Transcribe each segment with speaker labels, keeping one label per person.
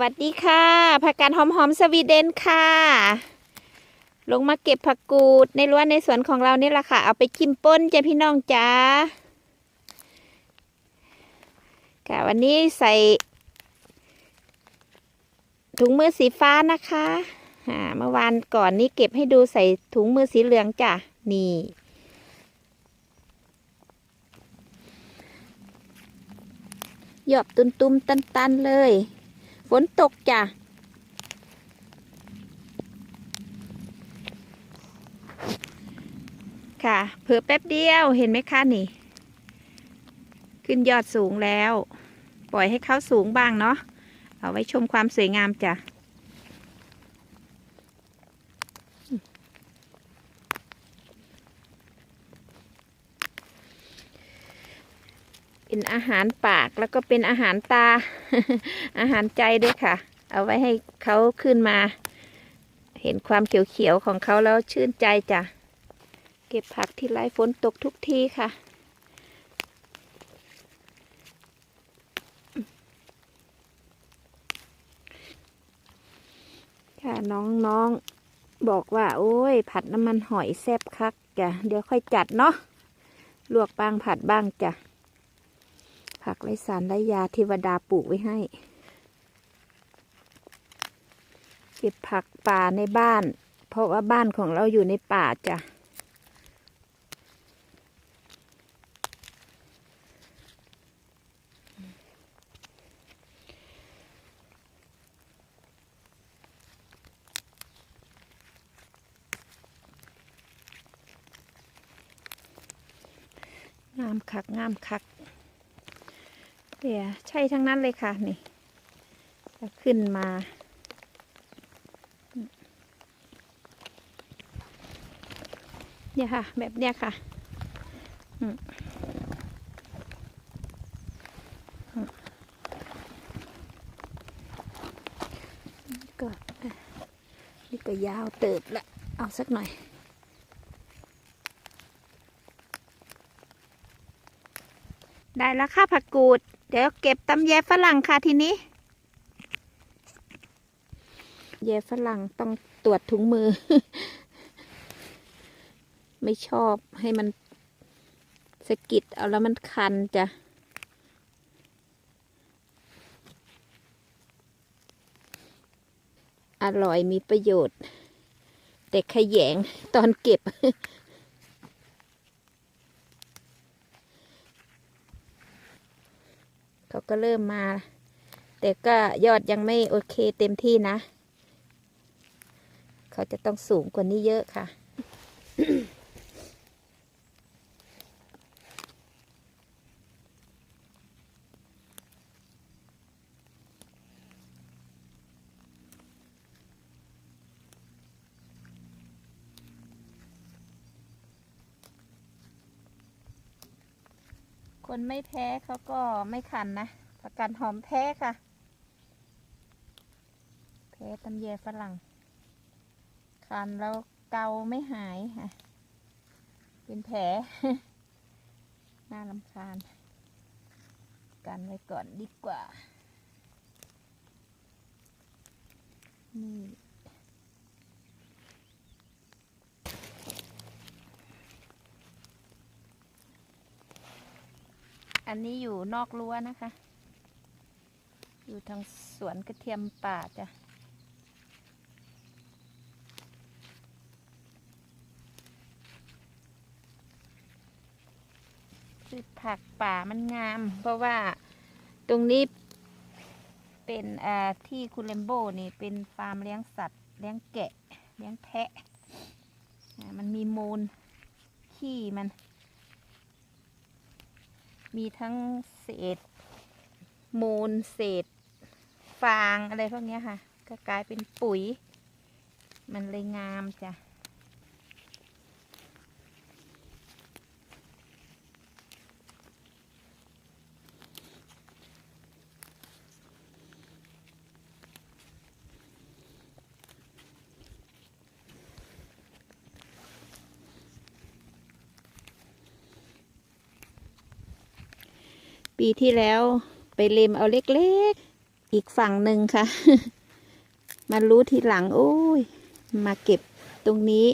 Speaker 1: วัสดีค่ะผักกาดหอมหอมๆสวีเดนค่ะ ลงมาเก็บผักกูดในรั้วในสวนของเรานี่แหละค่ะ เอาไปชิมป้นจ้ะพี่น้องจ้าค่ะวันนี้ใส่ ถุงมือสีฟ้านะคะอ่าเมื่อวานก่อนนี้เก็บให้ดูใส่ถุงมือสีเหลืองจ้ะนี่หยอบตุ้มๆตันๆเลย ฝนตกจ้ะค่ะเผื่อแป๊บเดียวเห็นไหมคะนี่ ขึ้นยอดสูงแล้ว ปล่อยให้เขาสูงบ้างเนาะเอาไว้ชมความสวยงามจ้ะ เป็นอาหารปากแล้วก็เป็นอาหารตา อาหารใจด้วยค่ะ เอาไว้ให้เขาขึ้นมา เห็นความเขียวๆของเขาแล้วชื่นใจจ้ะ เก็บผักที่ไร้ฝนตกทุกทีค่ะค่ะน้องๆบอกว่า โอ้ย ผัดน้ำมันหอยแซ่บคักจ้ะเดี๋ยวค่อยจัดเนาะลวกบ้างผัดบ้างจ้ะ ผักไร้สารไร้ยาเทวดาปลูกไว้ให้ เก็บผักป่าในบ้าน เพราะว่าบ้านของเราอยู่ในป่าจ้ะงามคักงามคัก เดี๋ยวใช่ทั้งนั้นเลยค่ะนี่จะขึ้นมา เนี่ยค่ะ แบบเนี้ยค่ะอืมอืมก็นี่ก็ยาวเติบละเอาสักหน่อยได้แล้วค่ะผักกูด เดี๋ยวเก็บตำแยฝรั่งค่ะทีนี้ แยฝรั่งต้องตรวจถุงมือ ไม่ชอบให้มันสะกิดเอาแล้วมันคันจ้ะอร่อยมีประโยชน์ แต่ขยงตอนเก็บ เขา ก็เริ่มมา แต่ก็ยอดยังไม่โอเคเต็มที่นะ เขาจะต้องสูงกว่านี้เยอะค่ะ คนไม่แพ้เขาก็ไม่คันนะประกันหอมแพ้ค่ะ แพ้ตำแยฝรั่ง คันแล้วเกาไม่หายค่ะ เป็นแผลน่าลำคาญ กันไว้ก่อนดีกว่า นี่ อันนี้อยู่นอกรั้วนะคะ อยู่ทางสวนกระเทียมป่าจ้ะพืชผักป่ามันงาม เพราะว่าตรงนี้เป็นที่คุณเลมโบนี่เป็นฟาร์มเลี้ยงสัตว์ เลี้ยงแกะ เลี้ยงแพะ มันมีมูลขี้มัน มีทั้งเศษ มูลเศษ ฟางอะไรพวกนี้ค่ะ ก็กลายเป็นปุ๋ย มันเลยงามจ้ะ ปีที่แล้วไปเล็มเอาเล็กๆ อีกฝั่งหนึ่งค่ะ มารู้ทีหลัง โอ้ย มาเก็บตรงนี้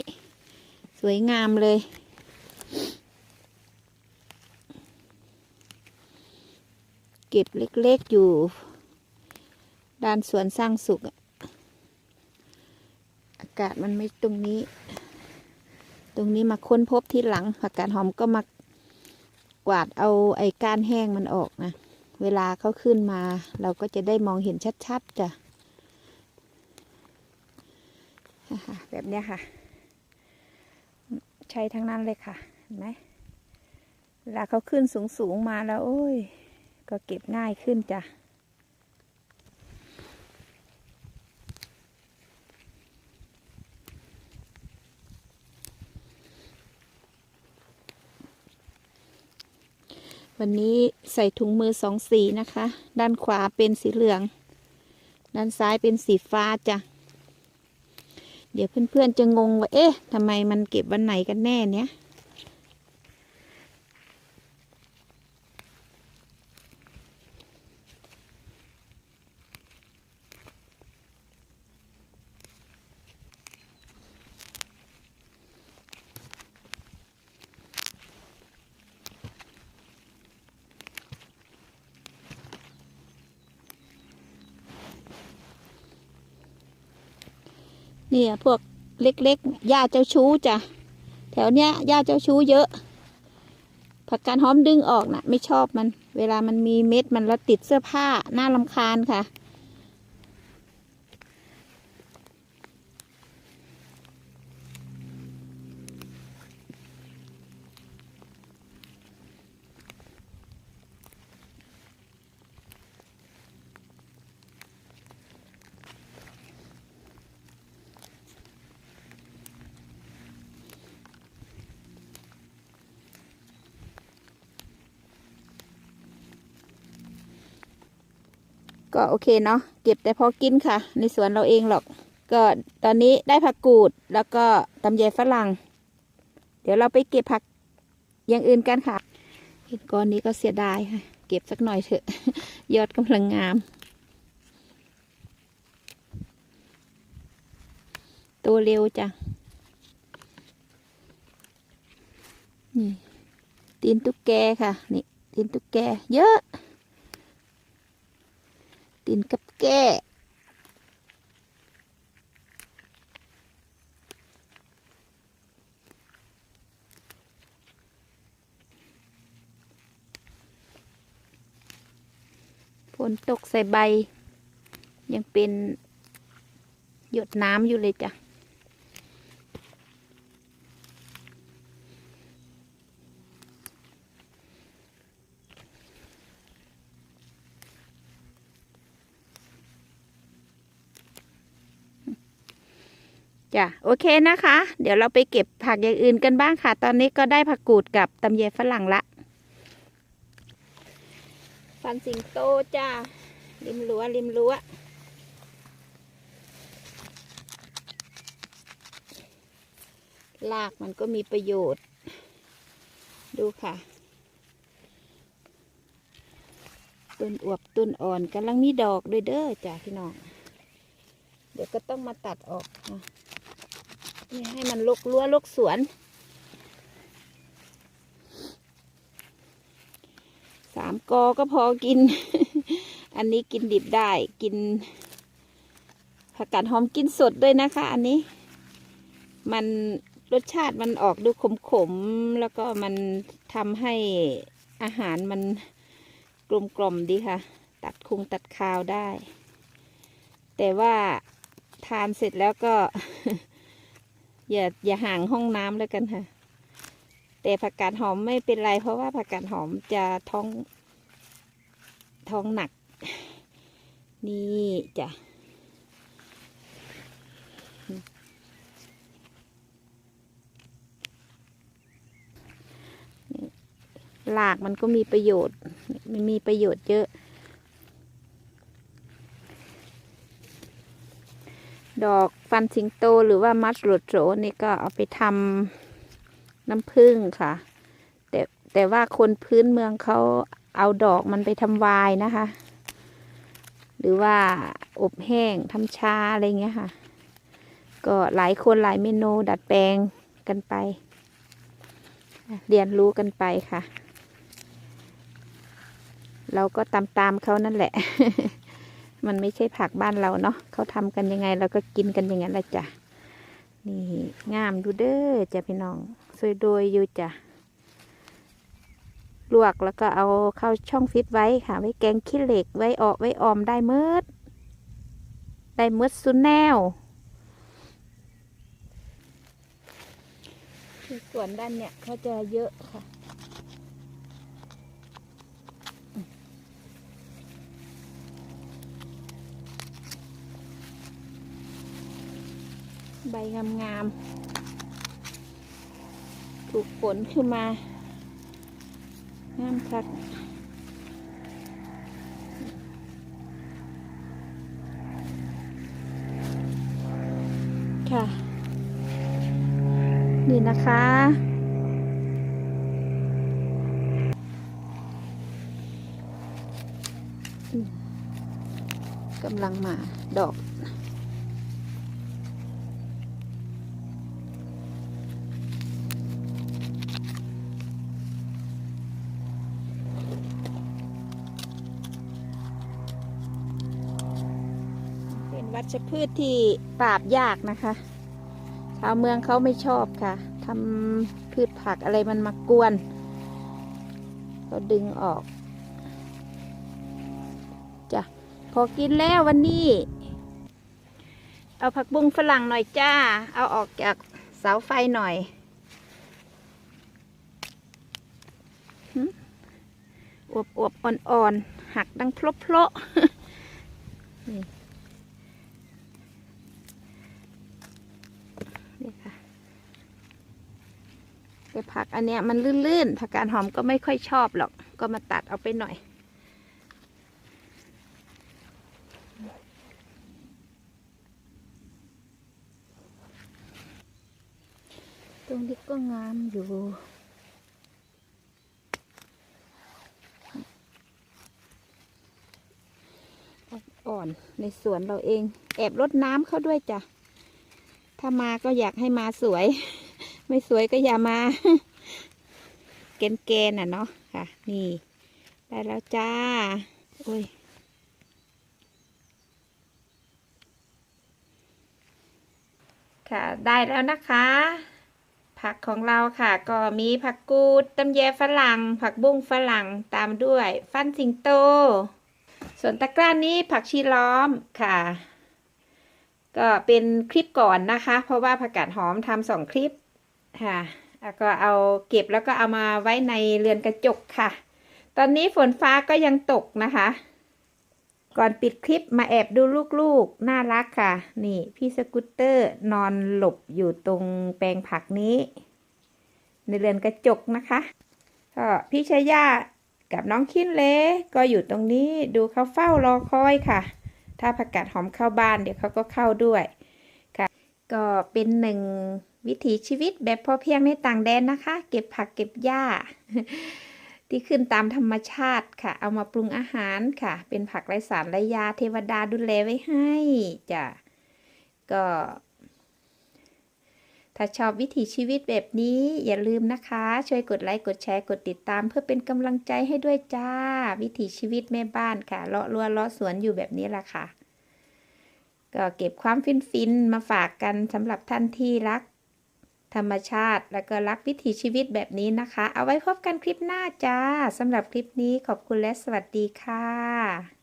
Speaker 1: สวยงามเลย เก็บเล็กๆอยู่ ด้านสวนสร้างสุข อากาศมันไม่ตรงนี้ ตรงนี้มาค้นพบทีหลังผักกาดหอมก็มา วาดเอาไอ้ก้านแห้งมันออกนะ เวลาเขาขึ้นมา เราก็จะได้มองเห็นชัดๆจ้ะแบบเนี้ยค่ะ ใช้ทั้งนั้นเลยค่ะเห็นไหมเวลาเขาขึ้นสูงๆมาแล้ว โอ้ย ก็เก็บง่ายขึ้นจ้ะ วันนี้ใส่ถุงมือสองสีนะคะ ด้านขวาเป็นสีเหลือง ด้านซ้ายเป็นสีฟ้าจ้ะ เดี๋ยวเพื่อนๆจะงงว่า เอ๊ะทำไมมันเก็บวันไหนกันแน่เนี้ย เนี่ยพวกเล็กๆหญ้าเจ้าชู้จ้ะแถวเนี้ยหญ้าเจ้าชู้เยอะ ผักกาดหอมดึงออกนะไม่ชอบมัน เวลามันมีเม็ดมันแล้วติดเสื้อผ้าน่าลำคาญค่ะ ก็โอเคเนาะเก็บแต่พอกินค่ะ ในสวนเราเองหรอก ก็ตอนนี้ได้ผักกูดแล้วก็ตำแยฝรั่ง เดี๋ยวเราไปเก็บผักอย่างอื่นกันค่ะเห็นก้อนนี้ก็เสียดายค่ะ เก็บสักหน่อยเถอะ ยอดกำลังงาม ตัวเร็วจ้ะนี่ตีนตุ๊กแกค่ะ นี่ตีนตุ๊กแก เยอะ ตินกับแก้ฝนตกใส่ใบ ยังเป็นหยดน้ำอยู่เลยจ้ะ จ้ะโอเคนะคะ เดี๋ยวเราไปเก็บผักอย่างอื่นกันบ้างค่ะ ตอนนี้ก็ได้ผักกูดกับตำแยฝรั่งละฟันสิงโตจ้าริมรั้วริมรั้วลากมันก็มีประโยชน์ ดูค่ะ ต้นอวบต้นอ่อนกำลังมีดอกด้วยเด้อจ้าพี่น้อง เดี๋ยวก็ต้องมาตัดออกนะ นี่ให้มันลกรั้วลกสวน สามกอก็พอกิน อันนี้กินดิบได้กิน ผักกาดหอมกินสดด้วยนะคะ อันนี้ มันรสชาติมันออกดูขมๆ แล้วก็มันทำให้อาหารมันกลมๆดีค่ะ ตัดคุงตัดคาวได้ แต่ว่าทานเสร็จแล้วก็ อย่าอย่าห่างห้องน้ำแล้วกันค่ะ แต่ผักกาดหอมไม่เป็นไร เพราะว่าผักกาดหอมจะท้อง ท้องหนัก นี่จ้ะหลากมันก็มีประโยชน์ มันมีประโยชน์เยอะ ดอกฟันสิงโตหรือว่ามัดหลุดโสนี่ก็เอาไปทำน้ำผึ้งค่ะ แต่แต่ว่าคนพื้นเมืองเขาเอาดอกมันไปทำวายนะคะ หรือว่าอบแห้งทำชาอะไรเงี้ยค่ะ ก็หลายคนหลายเมนูดัดแปลงกันไป เรียนรู้กันไปค่ะ เราก็ตามตามๆเขานั่นแหละ มันไม่ใช่ผักบ้านเราเนาะเขาทำกันยังไงเราก็กินกันอย่างนั้นแหละจ้ะนี่งามดูเด้อจ้ะพี่น้องสวยโดยอยู่จ้ะลวกแล้วก็เอาเข้าช่องฟิตไว้ค่ะ ไว้แกงขี้เหล็กไว้ออกไว้ออมได้เมิดได้เมิดซุนแนวส่วนด้านเนี่ยเขาจะเยอะค่ะ ใบงามๆถูกฝนขึ้นมางามคักค่ะ นี่นะคะกำลังมาดอก วัชพืชที่ปราบยากนะคะ ชาวเมืองเขาไม่ชอบค่ะทำพืชผักอะไรมันมากวน ก็ดึงออกจ้ะพอกินแล้ววันนี้ เอาผักบุ้งฝรั่งหน่อยจ้า เอาออกจากเสาไฟหน่อยอวบอวบอ่อนๆ หักดังพลบพลๆนี่นี่ค่ะ แต่ผักอันเนี้ยมันลื่นๆผักกาดหอมก็ไม่ค่อยชอบหรอก ก็มาตัดเอาไปหน่อย ตรงนี้ก็งามอยู่อ่อนในสวนเราเอง แอบรดน้ำเขาด้วยจ้ะ ถ้ามาก็อยากให้มาสวย ไม่สวยก็อย่ามาเกนเกนอะเนาะค่ะ นี่ ได้แล้วจ้า โอ้ยค่ะ ได้แล้วนะคะ ผักของเราค่ะ ก็มีผักกูดตำแยฝรั่ง ผักบุ้งฝรั่งตามด้วย ฟันสิงโต ส่วนตะกร้านี้ผักชีล้อมค่ะ ก็เป็นคลิปก่อนนะคะ เพราะว่าผักกาดหอมทำสองคลิป ค่ะ แล้วก็เอาเก็บแล้วก็เอามาไว้ในเรือนกระจกค่ะ ตอนนี้ฝนฟ้าก็ยังตกนะคะ ก่อนปิดคลิปมาแอบดูลูกๆ น่ารักค่ะ นี่พี่สกูตเตอร์นอนหลบอยู่ตรงแปลงผักนี้ ในเรือนกระจกนะคะก็พี่ชายากับน้องคินเลก็อยู่ตรงนี้ดูเขาเฝ้ารอคอยค่ะ ถ้าผักกาดหอมเข้าบ้านเดี๋ยวเขาก็เข้าด้วยค่ะ ก็เป็นหนึ่ง วิถีชีวิตแบบพอเพียงในต่างแดนนะคะ เก็บผักเก็บหญ้า ที่ขึ้นตามธรรมชาติค่ะ เอามาปรุงอาหารค่ะ เป็นผักไร้สารไร้ยาเทวดาดูแลไว้ให้จ้ะก็ ถ้าชอบวิถีชีวิตแบบนี้อย่าลืมนะคะ ช่วยกดไลค์กดแชร์กดติดตาม เพื่อเป็นกำลังใจให้ด้วยจ้า วิถีชีวิตแม่บ้านค่ะเลาะรัวเลาะสวนอยู่แบบนี้แหละค่ะก็เก็บความฟินฟินๆมาฝากกันสำหรับท่านที่รัก ธรรมชาติ และก็รักวิถีชีวิตแบบนี้นะคะ เอาไว้พบกันคลิปหน้าจ้าสำหรับคลิปนี้ขอบคุณและสวัสดีค่ะ